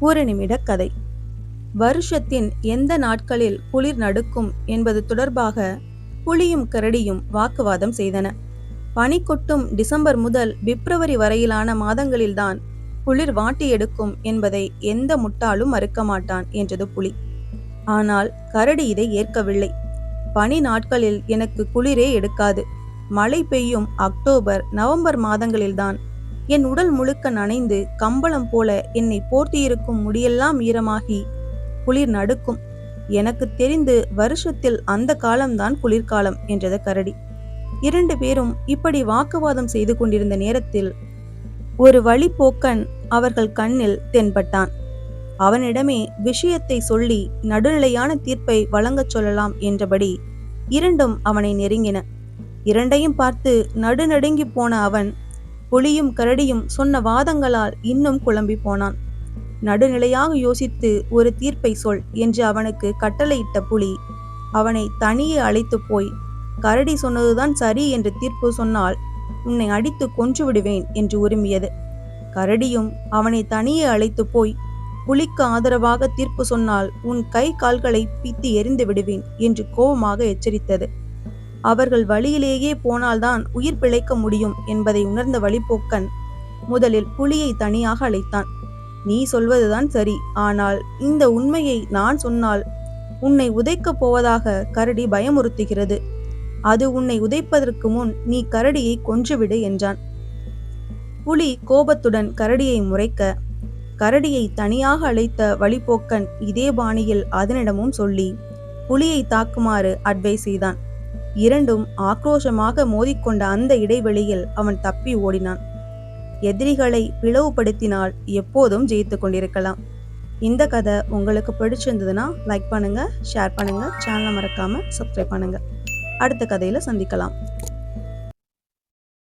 ஒரு நிமிட கதை. வருஷத்தின் எந்த நாட்களில் குளிர் நடுக்கும் என்பது தொடர்பாக புலியும் கரடியும் வாக்குவாதம் செய்தன. பனி கொட்டும் டிசம்பர் முதல் பிப்ரவரி வரையிலான மாதங்களில்தான் குளிர் வாட்டி எடுக்கும் என்பதை எந்த முட்டாளும் மறுக்க மாட்டான் என்றது புலி. ஆனால் கரடி இதை ஏற்கவில்லை. பனி நாட்களில் எனக்கு குளிரே எடுக்காது. மழை பெய்யும் அக்டோபர் நவம்பர் மாதங்களில்தான் என் உடல் முழுக்க நனைந்து கம்பளம் போல என்னை போர்த்தியிருக்கும் முடியெல்லாம் ஈரமாகி குளிர் நடுக்கும். எனக்கு தெரிந்து வருஷத்தில் அந்த காலம்தான் குளிர்காலம் என்றது கரடி. இரண்டு பேரும் இப்படி வாக்குவாதம் செய்து கொண்டிருந்த நேரத்தில் ஒரு வழிப்போக்கன் அவர்கள் கண்ணில் தென்பட்டான். அவனிடமே விஷயத்தை சொல்லி நடுநிலையான தீர்ப்பை வழங்கச் சொல்லலாம் என்றபடி இரண்டும் அவனை நெருங்கின. இரண்டையும் பார்த்து நடுநடுங்கி போன அவன் புலியும் கரடியும் சொன்ன வாதங்களால் இன்னும் குழம்பி போனான். நடுநிலையாக யோசித்து ஒரு தீர்ப்பை சொல் என்று அவனுக்கு கட்டளையிட்ட புலி அவனை தனியே அழைத்து போய் கரடி சொன்னதுதான் சரி என்று தீர்ப்பு சொன்னால் உன்னை அடித்து கொன்று விடுவேன் என்று உரிமையது. கரடியும் அவனை தனியே அழைத்து போய் புலிக்கு ஆதரவாக தீர்ப்பு சொன்னால் உன் கை கால்களை பித்து எரிந்து விடுவேன் என்று கோபமாக எச்சரித்தது. அவர்கள் வழியிலேயே போனால்தான் உயிர் பிழைக்க முடியும் என்பதை உணர்ந்த வழிப்போக்கன் முதலில் புலியை தனியாக அழைத்தான். நீ சொல்வதுதான் சரி. ஆனால் இந்த உண்மையை நான் சொன்னால் உன்னை உதைக்கப் போவதாக கரடி பயமுறுத்துகிறது. அது உன்னை உதைப்பதற்கு முன் நீ கரடியை கொன்றுவிடு என்றான். புலி கோபத்துடன் கரடியை முறைக்க கரடியை தனியாக அழைத்த வழிபோக்கன் இதே பாணியில் அதனிடமும் சொல்லி புலியை தாக்குமாறு அட்வைஸ் செய்தான். இரண்டும் ஆக்ரோஷமாக மோதிக்கொண்ட அந்த இடைவெளியில் அவன் தப்பி ஓடினான். எதிரிகளை பிளவுபடுத்தினால் எப்போதும் ஜெயித்து கொண்டிருக்கலாம். இந்த கதை உங்களுக்கு பிடிச்சிருந்ததுன்னா லைக் பண்ணுங்க ஷேர் பண்ணுங்க சேனலை மறக்காம சப்ஸ்கிரைப் பண்ணுங்க. அடுத்த கதையில சந்திக்கலாம்.